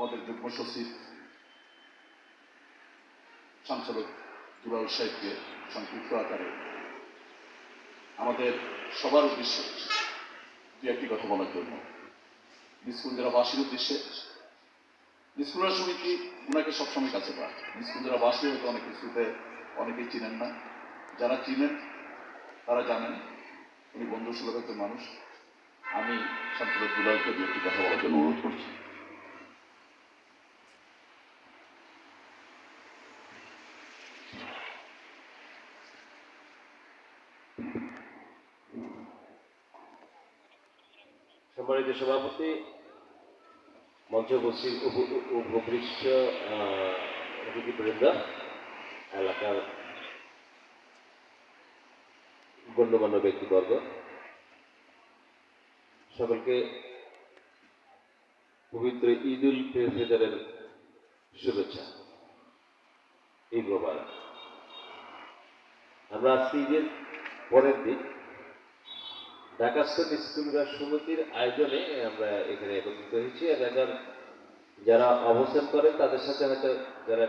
আমাদের যুগ্ম সচিব সাংসদ দুলাল সাহেবকে সংক্ষিপ্ত আকারে আমাদের সবার উদ্দেশ্যে দু একটি কথা বলার জন্য। নিষ্কুঞ্জরা বাসীর উদ্দেশ্যে নিষ্কুঞ্জরা সমিতি ওনাকে সবসময় কাছে পায়। নিষ্কুঞ্জরা বাসী হয়তো অনেক কিছুতে অনেকেই চিনেন না। যারা চিনেন, তারা জানেন, উনি বন্ধু সুলভ একজন মানুষ। আমি সাংসদ দুলালকে দু একটি কথা বলার জন্য অনুরোধ করছি। সম্মানিত সভাপতি মঞ্চ উপস্থিত উপ- উপপৃষ্ঠ অতিথিবৃন্দ, এলাকার গণ্যমান্য ব্যক্তিবর্গ, সকলকে পবিত্র ঈদ উল ফিতরের শুভেচ্ছা। ঈদ মোবারক। আমরা আজকে ঈদের পরের দিন ঢাকাস্থ স্কুলরা সমিতির আয়োজনে আমরা এখানে একত্রিত হয়েছি এলাকার যারা অবস্থান করেন, তাদের সাথে হয়তো যারা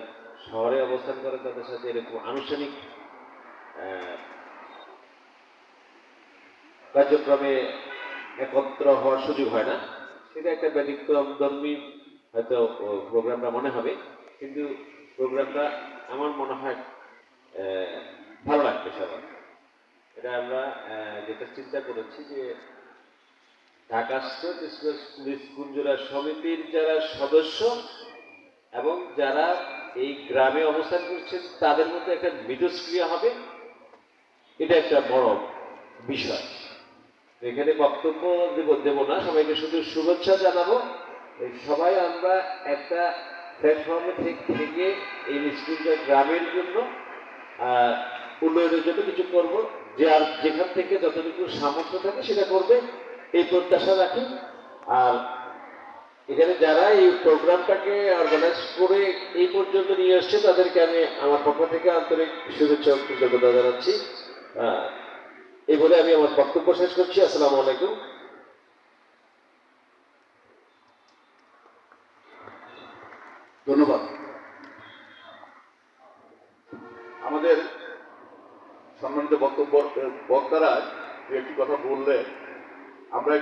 শহরে অবস্থান করেন, তাদের সাথে এরকম আনুষ্ঠানিক কার্যক্রমে একত্র হওয়ার সুযোগ হয় না। সেটা একটা ব্যতিক্রম, ধর্মী হয়তো প্রোগ্রামটা মনে হবে। কিন্তু প্রোগ্রামটা আমার মনে হয় ভালো লাগবে সবার। এটা আমরা যেটা চিন্তা করেছি যে ঢাকা স্টেট কুঞ্জরা সমিতির যারা সদস্য এবং যারা এই গ্রামে অবস্থান করছেন, তাদের মধ্যে একটা মিথস্ক্রিয়া হবে। এটা একটা বড় বিষয়। এখানে বক্তব্য দেব দেব না। সবাইকে শুধু শুভেচ্ছা জানাব। সবাই আমরা একটা প্ল্যাটফর্মে থেকে এই স্কুলটা গ্রামের জন্য উন্নয়নের জন্য কিছু করব। যে আর যেখান থেকে যতটুকু সামর্থ্য থাকে সেটা করবে, এই প্রত্যাশা রাখি। আর এখানে যারা এই প্রোগ্রামটাকে অর্গানাইজ করে এই পর্যন্ত নিয়ে আসছে তাদেরকে আমি আমার পক্ষ থেকে আন্তরিক শুভেচ্ছা কৃতজ্ঞতা জানাচ্ছি। এই বলে আমি আমার বক্তব্য শেষ করছি। আসসালামু আলাইকুম। ধন্যবাদ। সম্মানিত বক্তব্য বক্তারা একটি কথা বললে আমরা